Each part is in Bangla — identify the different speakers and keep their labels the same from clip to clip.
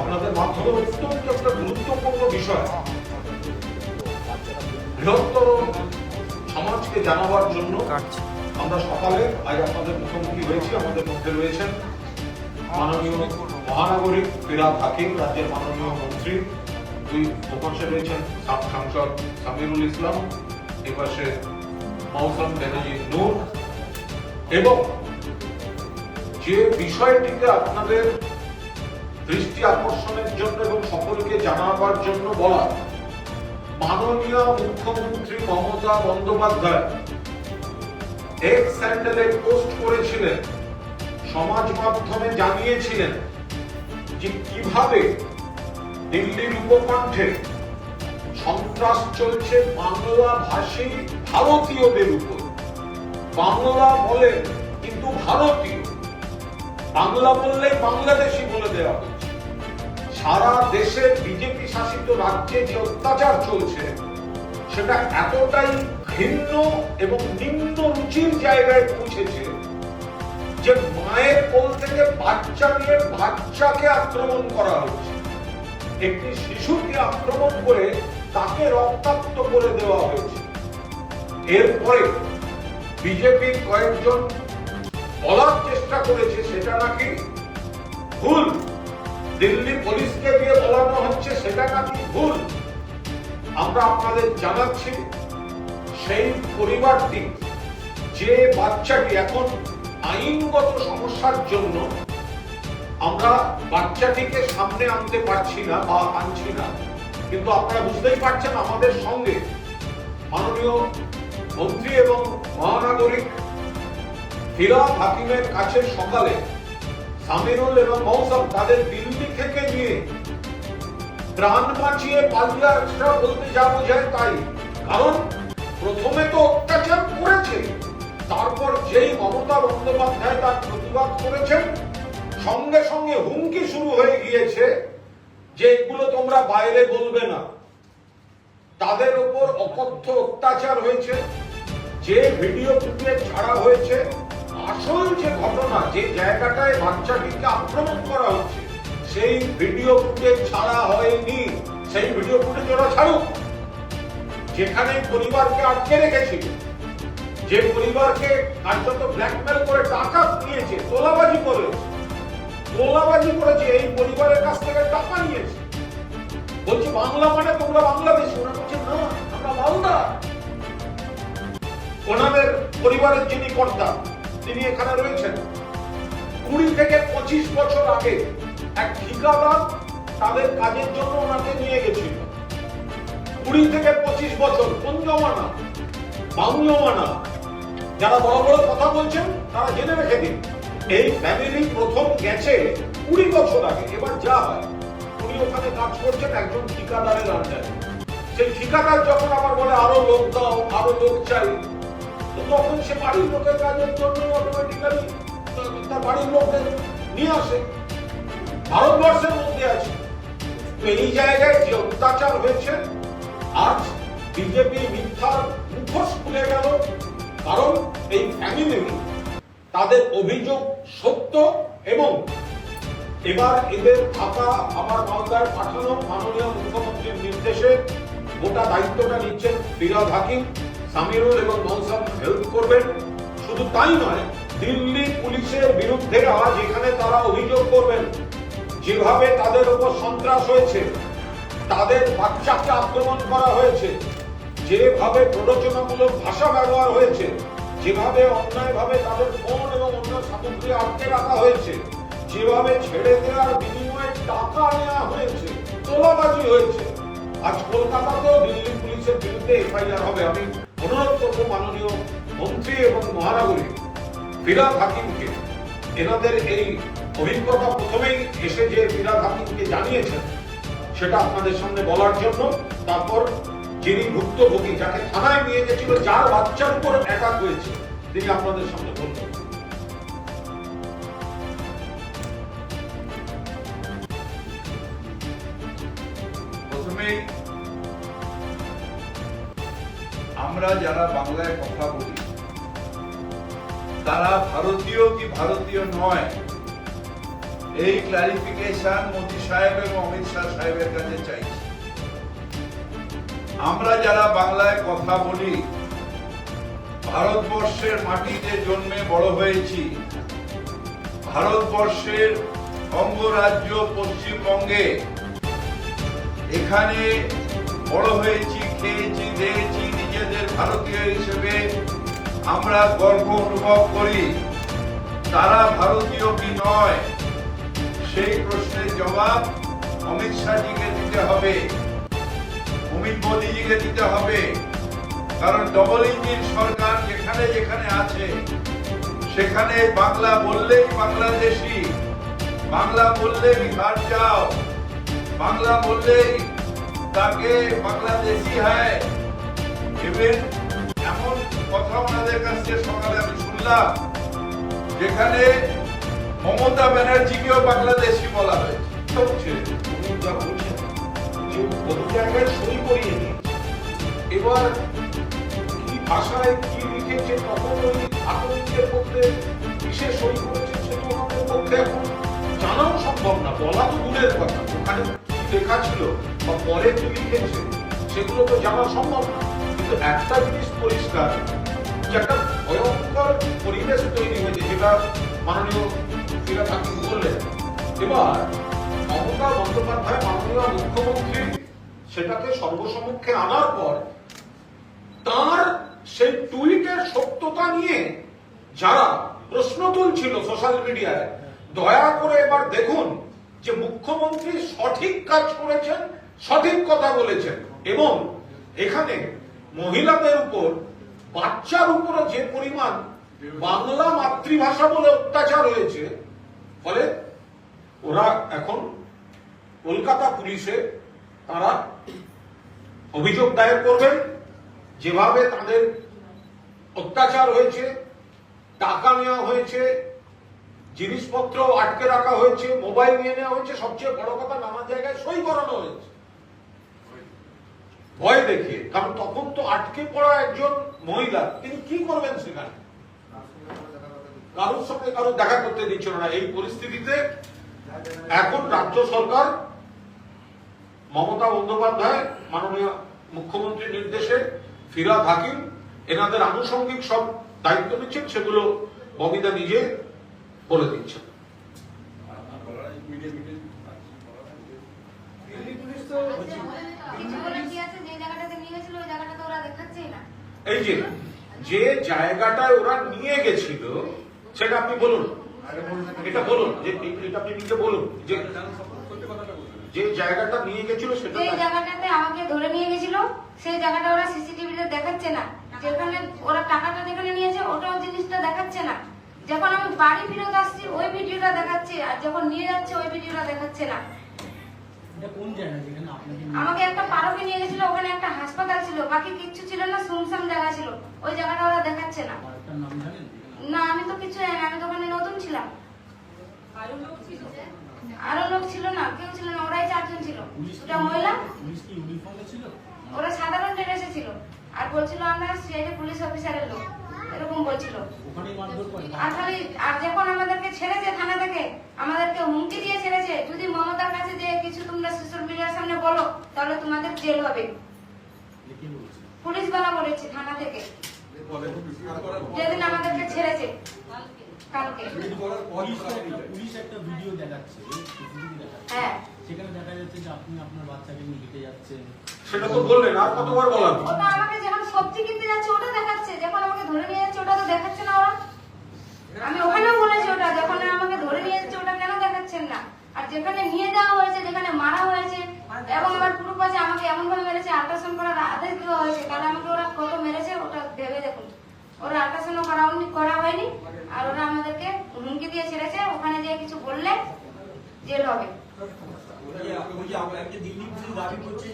Speaker 1: আপনাদের মাধ্যমে অত্যন্ত একটা গুরুত্বপূর্ণ বিষয়। বৃহত্তর সমাজকে জানাবার জন্য আমরা সকালে আজ আপনাদের মুখোমুখি হয়েছি আমাদের মধ্যে রয়েছেন মাননীয় মহানাগরিক ফিরাদ হাকিম রাজ্যের মাননীয় মন্ত্রী দুই ওপাশে রয়েছেন সাংসদ সামিরুল ইসলাম এপাশে মৌসুম বেনজির নূর। এবং যে বিষয়টিকে আপনাদের দৃষ্টি আকর্ষণের জন্য এবং সকলকে জানাবার জন্য বলা। মাননীয় মুখ্যমন্ত্রী মমতা বন্দ্যোপাধ্যায় এক্স স্যান্ডেলে পোস্ট করেছিলেন, সমাজ মাধ্যমে জানিয়েছিলেন যে কীভাবে দিল্লির উপকণ্ঠে সন্ত্রাস চলছে বাংলা ভাষী ভারতীয়দের উপর। বাংলা বলে কিন্তু ভারতীয়। বাংলা বললে বাংলাদেশি বলে দেওয়া সারা দেশের বিজেপি শাসিত রাজ্যে যে অত্যাচার চলছে, সেটা এতটাই ভিন্ন এবং নিম্ন রুচির জায়গায় পৌঁছেছে যে মায়ের কোল থেকে বাচ্চা নিয়ে বাচ্চাকে আক্রমণ করা হচ্ছে। একটি শিশুকে আক্রমণ করে তাকে রক্তাক্ত করে দেওয়া হয়েছে। এরপরে বিজেপির কয়েকজন বলার চেষ্টা করেছে, সেটা নাকি ভুল। দিল্লি পুলিশকে দিয়ে বলানো হচ্ছে সেটা নাকি ভুল? আমরা আপনাদের জানাচ্ছি, সেই পরিবারটি যে বাচ্চাটি এখন আইনগত সমস্যার জন্য আমরা বাচ্চাটিকে সামনে আনতে পারছি না বা আনছি না, কিন্তু আপনারা বুঝতেই পারছেন আমাদের সঙ্গে মাননীয় মন্ত্রী এবং মহানাগরিক ফিরাদ হাকিমের কাছে সকালে সামিরুল এবং মৌসম তাদের দিল্লি থেকে নিয়ে প্রাণ বাঁচিয়ে আসা বলতে যা বোঝায় তাই। কারণ প্রথমে তো অত্যাচার করেছে। তারপর যেই মমতা বন্দ্যোপাধ্যায় তার প্রতিবাদ করেছেন, সঙ্গে সঙ্গে হুমকি শুরু হয়ে গিয়েছে যে এগুলো তোমরা বাইরে বলবে না। তাদের উপর অকথ্য অত্যাচার হয়েছে, যে ভিডিও ফুটেজ ছাড়া হয়েছে আসল যে ঘটনা, যে জায়গাটায় বাচ্চাটিকে আক্রমণ করা হচ্ছে, সেই ভিডিও ফুটেজ ছাড়া হয়নি। সেই ভিডিও ফুটেজ ওরা ছাড়ুক। যেখানে পরিবারকে আটকে রেখেছিল, যে পরিবারকে কার্যত ব্ল্যাকমেল করে টাকা নিয়েছে তোলাবাজি করেছে তোলাবাজি করেছে, এই পরিবারের কাছ থেকে টাকা নিয়েছে। বলছি, বাংলা মানে তোমরা বাংলাদেশ। ওরা বলছে, না, আমরা মালদা ওনাদের পরিবারের যিনি কর্তা তিনি এখানে রয়েছেন। কুড়ি থেকে পঁচিশ বছর আগে এক ঠিকাদার তাদের কাজের জন্য ওনাকে নিয়ে গেছিল। কুড়ি থেকে পঁচিশ বছর কোন জমানা বাউন যারা বড় বড় কথা বলছেন, তারা জেনে রেখে দিন, এই ফ্যামিলি প্রথম গেছে কুড়ি বছর আগে। এবার যা হয়, উনি ওখানে কাজ করছেন একজন ঠিকাদারের আন্ডারে সেই ঠিকাদার যখন আবার বলে, আরও লোক দাও, আরও লোক চাই তখন সে বাড়ির লোকের কাজের জন্য অটোমেটিক্যালি তার বাড়ির লোকদের নিয়ে আসে। ভারতবর্ষের মধ্যে আছে। তো এই জায়গায় যে অত্যাচার হয়েছে, আজ বিজেপি মিথ্যার মুখোশ খুলে গেল। কারণ এই ফ্যামিলি তাদের অভিযোগ সত্য এবং এবার এদের থাকা আমার মালদায় পাঠানো মাননীয় মুখ্যমন্ত্রীর নির্দেশে গোটা দায়িত্বটা নিচ্ছেন ফিরাদ হাকিম। সামিরুল এবং মৌসম হেল্প করবেন। শুধু তাই নয়, দিল্লি পুলিশের বিরুদ্ধে আজ এখানে তারা অভিযোগ করবেন। যেভাবে তাদের উপর সন্ত্রাস হয়েছে, তাদের বাচ্চাকে আক্রমণ করা হয়েছে, যেভাবে প্ররোচনামূলক ভাষা ব্যবহার হয়েছে, যেভাবে অন্যায়ভাবে তাদের ফোন এবং অন্য সামগ্রী আটকে রাখা হয়েছে, যেভাবে ছেড়ে দেওয়ার বিনিময়ে টাকা নেওয়া হয়েছে, তোলাবাজি হয়েছে। আজ কলকাতাতেও দিল্লি পুলিশের বিরুদ্ধে এফআইআর হবে। আমি অনুরোধ মাননীয় মন্ত্রী এবং মহানগরী ফিরাদ হাকিমকে এনাদের এই অভিজ্ঞতা প্রথমেই এসে যে ফিরাদ হাকিমকে জানিয়েছেন, সেটা আপনাদের সামনে বলার জন্য। তারপর যিনি ভুক্তভোগী, যাকে থানায় নিয়ে গেছিল, যার বাচ্চার উপর অ্যাটাক হয়েছে, তিনি আপনাদের সামনে বলবেন।
Speaker 2: আমরা যারা বাংলায় কথা বলি, তারা ভারতীয় কি ভারতীয় নয়? এই ক্লারিফিকেশন মোদী সাহেব এবং অমিত শাহ সাহেবের কাছে চাইছি। আমরা যারা বাংলায় কথা বলি, ভারতবর্ষের মাটিতে জন্মে বড় হয়েছি। ভারতবর্ষের অঙ্গরাজ্য পশ্চিমবঙ্গে এখানে বড় হয়েছি, খেয়েছি দেখেছি নিজেদের ভারতীয় হিসেবে আমরা গর্ব অনুভব করি। তারা ভারতীয় কি নয় সেই প্রশ্নের জবাব অমিত শাহজিকে দিতে হবে। অমিত মোদীজিকে দিতে হবে। কারণ ডবল ইঞ্জিন সরকার যেখানে যেখানে আছে, সেখানে বাংলা বললেই বাংলাদেশি বাংলা বললে বিহার যাও, বাংলা বললেই তাকে বাংলাদেশি হয় ইভেন এমন কথা ওনাদের কাছ সকালে আমি শুনলাম, যেখানে মমতা ব্যানার্জিকেও বাংলাদেশি বলা হয়েছে।
Speaker 1: এবার ভাষায় কি লিখেছে এখন জানাও সম্ভব না, বলা তো লেখা ছিল বা সেগুলো তো জানা সম্ভব না। কিন্তু একটা জিনিস পরিষ্কার একটা ভয়ঙ্কর পরিবেশ তৈরি হয়েছে যেটা মাননীয় হাকিম বললেন। এবার মমতা বন্দ্যোপাধ্যায়, মাননীয় মুখ্যমন্ত্রী, সেটাকে সর্বসমক্ষে আনার পর তার সেই টুইটের সত্যতা নিয়ে যারা প্রশ্ন তুলছিল সোশ্যাল মিডিয়ায়, দয়া করে এবার দেখুন যে মুখ্যমন্ত্রী সঠিক কাজ করেছেন, সঠিক কথা বলেছেন এবং এখানে মহিলাদের উপর, বাচ্চার উপরে যে পরিমাণ বাংলা মাতৃভাষা বলে অত্যাচার হয়েছে, ফলে ওরা এখন কলকাতা পুলিশে তারা অভিযোগ দায়ের করবেন যেভাবে তাদের অত্যাচার হয়েছে, টাকা নেওয়া হয়েছে জিনিসপত্র আটকে রাখা হয়েছে, মোবাইল নিয়ে নেওয়া হয়েছে, সবচেয়ে বড় কথা নানা জায়গায় সই করানো হয়েছে। ভয় দেখিয়ে কারণ তখন তো আটকে পড়া একজন মহিলা তিনি কি করবেন সেখানে? কারোর সঙ্গে কারোর দেখা করতে দিচ্ছিল না। এই পরিস্থিতিতে এখন রাজ্য সরকার মমতা বন্দ্যোপাধ্যায় মাননীয় মুখ্যমন্ত্রীর নির্দেশে ফিরাদ হাকিম এনাদের আনুষঙ্গিক সব দায়িত্ব নিচ্ছেন সেগুলো ববিতা নিজে বলে দিচ্ছেন।
Speaker 3: কিছু বলে কি আছে যে জায়গাটাতে নিয়ে গেছিল ওই জায়গাটা তো ওরা দেখাচ্ছেই না
Speaker 1: এই যে যে জায়গাটায় ওরা নিয়ে গেছিল সেটা আপনি বলুন। এটা বলুন। যে এটা আপনি নিজে বলুন যে যে জায়গাটা নিয়ে গেছিল সেটা
Speaker 3: যে জায়গাটাতে আমাকে ধরে নিয়ে গেছিল সেই জায়গাটা ওরা সিসিটিভিতে দেখাচ্ছে না। যেখানে ওরা টাকাটা যেখানে নিয়েছে ওটাও জিনিসটা দেখাচ্ছে না। যখন আমি বাড়ি ফেরত আসছি ওই ভিডিওটা দেখাচ্ছে আর যখন নিয়ে যাচ্ছে ওই ভিডিওটা দেখাচ্ছে না। আমাকে একটা পারকে নিয়ে গেছিল ওখানে একটা বাকি কিচ্ছু ছিল না সুনসাম জায়গা ছিল। ওই জায়গাটা ওরা দেখাচ্ছে না।
Speaker 4: পার্কটার নাম জানেন?
Speaker 3: না আমি তো কিছু জানি না আমি তো ওখানে নতুন ছিলাম। আরও লোক ছিল? না কেউ ছিল না ওরাই চারজন ছিল। দুটা মহিলা।
Speaker 4: পুলিশ কি ইউনিফর্মে ছিল?
Speaker 3: ওরা সাধারণ ড্রেসে ছিল। আর বলছিল আমরা সিআইডি পুলিশ অফিসারের লোক। এরকম বলছিল। আর খালি আর যখন আমাদেরকে ছেড়েছে থানা থেকে আমাদেরকে হুমকি দিয়ে ছেড়েছে যদি মমতার কাছে যে কিছু তোমরা সোশ্যাল মিডিয়ার সামনে বলো তাহলে তোমাদের জেল হবে।
Speaker 4: লিখে
Speaker 3: পুলিশ বলা বলেছে থানা থেকে। যেদিন আমাদেরকে ছেড়েছে কালকে।
Speaker 4: পুলিশ একটা- ভিডিও দেখাচ্ছে
Speaker 3: হ্যাঁ।
Speaker 4: সেখানে দেখা যাচ্ছে যে আপনি আপনার বাচ্চাকে নিয়ে হেঁটে যাচ্ছেন।
Speaker 1: সেটা তো বললেন আর কতবার বলার?
Speaker 3: ওটা আমাকে যখন সবজি কিনতে যাচ্ছে ওটা দেখাচ্ছে। যখন আমাকে ধরে নিয়ে যাচ্ছে ওটা তো দেখাচ্ছে না ওরা। আমি ওখানেও বলেছি ওটা যখন আমাকে ধরে নিয়ে যাচ্ছে ওটা কেন দেখাচ্ছেন না আর যেখানে নিয়ে যাওয়া হয়েছে যেখানে মারা হয়েছে এবং আমার পুরো পাশে আমাকে এমন ভাবে মেরেছে আল্ট্রাসাউন্ড করার আদেশ দেওয়া হয়েছে তাহলে আমাকে ওরা কত মেরেছে ওটা ভেবে দেখুন ওরা আল্ট্রাসাউন্ড করা করা হয়নি। আর ওরা আমাদেরকে হুমকি দিয়ে ছেড়েছে। ওখানে যেয়ে কিছু বললে জেল হবে
Speaker 5: যে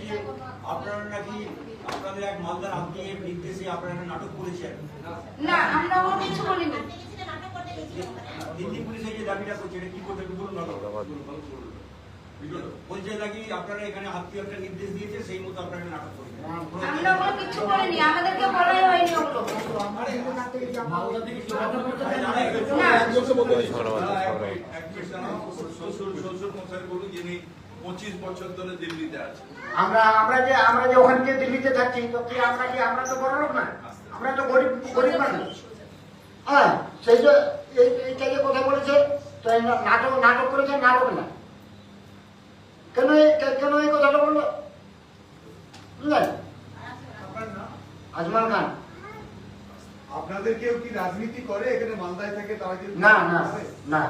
Speaker 5: যে
Speaker 3: না আমরা ও কিছু বলিনি।
Speaker 5: দিল্লি পুলিশ এই যে দাবিটা করছে এটা কি করতে বলুন বলছে নাকি আপনারা এখানে আত্মীয় একটা নির্দেশ দিয়েছে সেই মতো আপনারা নাটক করবেন?
Speaker 3: আমরা করিনি আমাদেরকে বলাই হয়নি ওগুলো।
Speaker 6: আমরা আমরা যে আমরা যে ওখান থেকে দিল্লিতে থাকছি তো কি আমরা কি আমরা তো বড় লোক না? আমরা তো গরিব গরিব মানুষ। হ্যাঁ সেই যে এই এইটা যে কথা বলেছে তো নাটক নাটক করেছে নাটক না। কেন এই- কে- কেন এই কথাটা বললো বুঝলেন আজমাল খান
Speaker 2: আপনাদের কেউ কি রাজনীতি করে এখানে মালদায় থেকে তারা কি
Speaker 6: না না না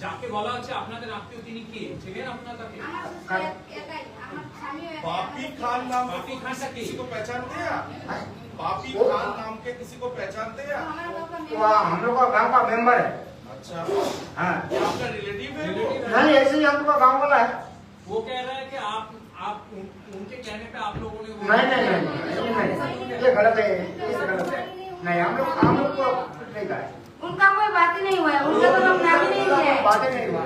Speaker 7: যাকে বলা হচ্ছে আপনাদের আত্মীয় তিনি কে ছিলেন আপনার তাকে
Speaker 3: আমার শ্বশুর একাই আমার স্বামীও একাই।
Speaker 8: पापी खान नाम
Speaker 7: पापी
Speaker 8: के
Speaker 7: खान का
Speaker 8: किसी
Speaker 7: के?
Speaker 8: को पहचानते हैं आप
Speaker 6: হ্যাঁ?
Speaker 8: पापी
Speaker 6: वो-
Speaker 8: खान नाम के किसी को पहचानते हैं आप
Speaker 3: हमारा लोग का
Speaker 6: तो आ- हम लोग का गांव का मेंबर है
Speaker 8: अच्छा
Speaker 6: हाँ
Speaker 8: ये आपका रिलेटिव है वो
Speaker 6: नहीं ऐसे ही हम लोग का गांव वाला है
Speaker 7: वो कह रहा है कि आप आप उन, उनके कहने पे आप लोगों ने वो
Speaker 6: नहीं नहीं नहीं नहीं, नहीं ये गलत है ये गलत है नहीं हम लोग हम लोग को नहीं कहा
Speaker 3: उनका कोई बात ही नहीं हुआ है। उनका तो हम नाम ही नहीं लिया है।
Speaker 6: बातें नहीं हुआ।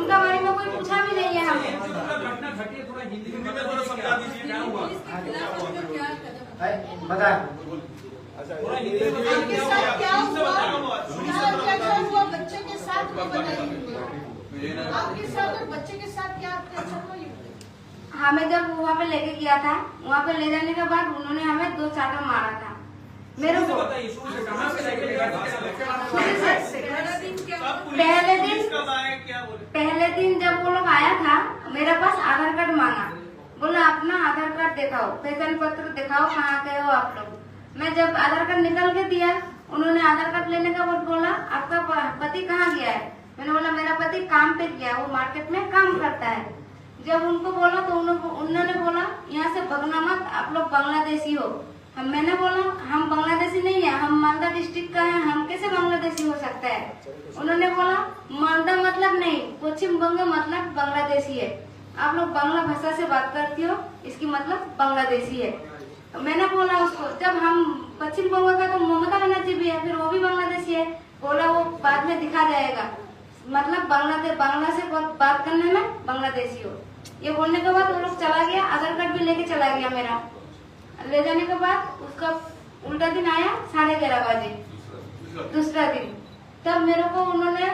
Speaker 3: उनका बारे में कोई पूछा भी नहीं है हमें
Speaker 7: पूरा घटना घटी है थोड़ा हिंदी
Speaker 8: में थोड़ा समझा दीजिए
Speaker 7: क्या हुआ।
Speaker 6: है, बता।
Speaker 7: थोड़ा हिंदी में
Speaker 9: आपके
Speaker 7: क्या
Speaker 9: साथ
Speaker 7: हुआ?
Speaker 9: क्या हुआ? क्या क्या हुआ? बच्चे के साथ बताइए आपके साथ और बच्चे के साथ क्या अत्याचार हुआ ये बताइए।
Speaker 3: हमें जब वहाँ पे लेके गया था वहाँ पे ले जाने के बाद उन्होंने हमें दो चाटा मारा था। मेरे को
Speaker 7: बताइए शुरू से कहाँ से लेके गया
Speaker 3: पहले दिन पहले दिन जब वो लोग आया था मेरे पास आधार कार्ड मांगा। बोला अपना आधार कार्ड दिखाओ पहचान पत्र दिखाओ कहाँ के हो आप लोग? मैं जब आधार कार्ड निकल के दिया उन्होंने आधार कार्ड लेने का बाद बोला आपका पति कहाँ गया है? मैंने बोला, मेरा पति काम पे गया वो मार्केट में काम करता है। जब उनको बोला तो उन्होंने उन्होंने बोला, यहाँ से भगना मत, आप लोग बांग्लादेशी हो। हम, मैंने बोला, हम बांग्लादेशी नहीं है, हम मालदा डिस्ट्रिक्ट का है, हम कैसे बांग्लादेशी हो सकता है? उन्होंने बोला, मालदा मतलब नहीं, पश्चिम बंग मतलब बांग्लादेशी है। आप लोग बांग्ला भाषा से बात करती हो, इसकी मतलब बांग्लादेशी है। मैंने बोला उसको, जब हम पश्चिम बंगाल का तो ममता बनर्जी भी है, फिर वो भी बांग्लादेशी है। बोला, वो बाद में दिखा जाएगा। मतलब बांग्लादेश बांग्ला से बात करने में बांग्लादेशी हो। ये बोलने के बाद वो लोग चला गया, आधार कार्ड भी लेके चला गया मेरा। ले जाने के बाद उसका उल्टा दिन आया, साढ़े ग्यारह बजे, दूसरा दिन। तब मेरे को उन्होंने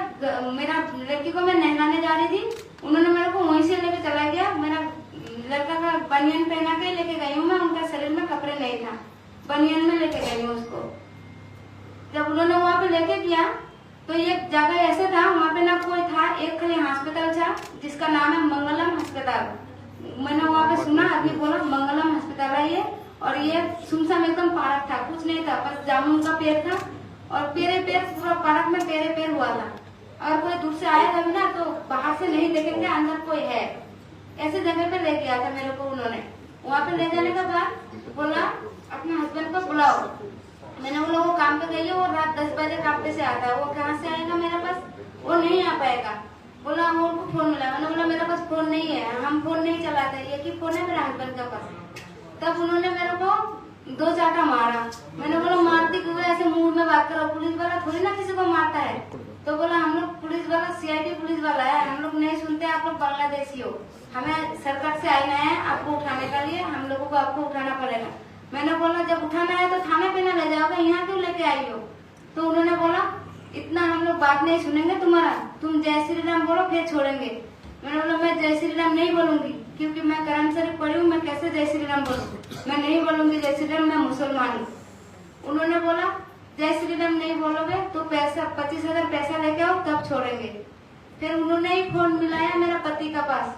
Speaker 3: मेरा लड़की को मैं नहलाने जा रही थी। उन्होंने मेरे को वहीं से लेके चला गया। मेरा लड़का का बनियान पहना के लेके गई हूँ मैं। उनका शरीर में कपड़े नहीं था। बनियान में लेके गई हूँ उसको। जब उन्होंने वहाँ पे लेके गया तो एक जगह ऐसे था, वहाँ पे ना कोई था, एक खाली हॉस्पिटल था, जिसका नाम है मंगलम अस्पताल मैंने वहाँ पे सुना, आदमी बोला, मंगलम अस्पताल है ये। और ये सुनसान एकदम पार्क था, कुछ नहीं था, बस जामुन का पेड़ था, और पेरे पेड़, पूरा पार्क में पेरे पेड़ हुआ था। अगर कोई दूर से आया था ना तो बाहर से नहीं देखेंगे, अंदर कोई है। ऐसे जगह पे ले गया था मेरे को उन्होंने। वहाँ पे ले जाने के बाद बोला, अपने हस्बैंड को बुलाओ। मैंने बोला, वो काम पे गई दस बजे पे से आता है। वो कहाँ से आएगा मेरे पास? वो नहीं आ पाएगा। बोला, हम उनको फ़ोन मिला। मैंने बोला, मेरे पास फ़ोन नहीं है। हम फ़ोन नहीं चलाते। एक ही फ़ोन है मेरे हस्बैंड के पास। तब उन्होंने मेरे को दो चाटा मारा। मैंने बोला, मारती क्यों ऐसे मुँह में बात करो। पुलिस वाला थोड़ी ना किसी को मारता है? तो बोला, हम लोग पुलिस वाला सीआईडी पुलिस वाला है। हम लोग नहीं सुनते। आप लोग बांग्लादेशी हो। हमें सरकार से आना है आपको उठाने के लिए। हम लोगों को आपको उठाना पड़ेगा। मैंने बोला, जब उठाना है तो थाने पे ना ले जाओगे। यहाँ क्यों लेके आई हो? तो उन्होंने बोला, इतना हम लोग बात नहीं सुनेंगे तुम्हारा। तुम जय श्री राम बोलो, फिर छोड़ेंगे। मैंने बोला, मैं जय श्री राम नहीं बोलूँगी, क्योंकि मैं करम शरीफ पढ़ी हूँ, मैं कैसे जय श्री राम बोलूँ? मैं नहीं बोलूँगी जय श्री राम, मैं मुसलमान हूँ। उन्होंने बोला, जय श्री राम नहीं बोलोगे तो पैसा, पच्चीस हज़ार पैसा लेके आओ, तब छोड़ेंगे। फिर उन्होंने ही फ़ोन मिलाया मेरा पति का पास।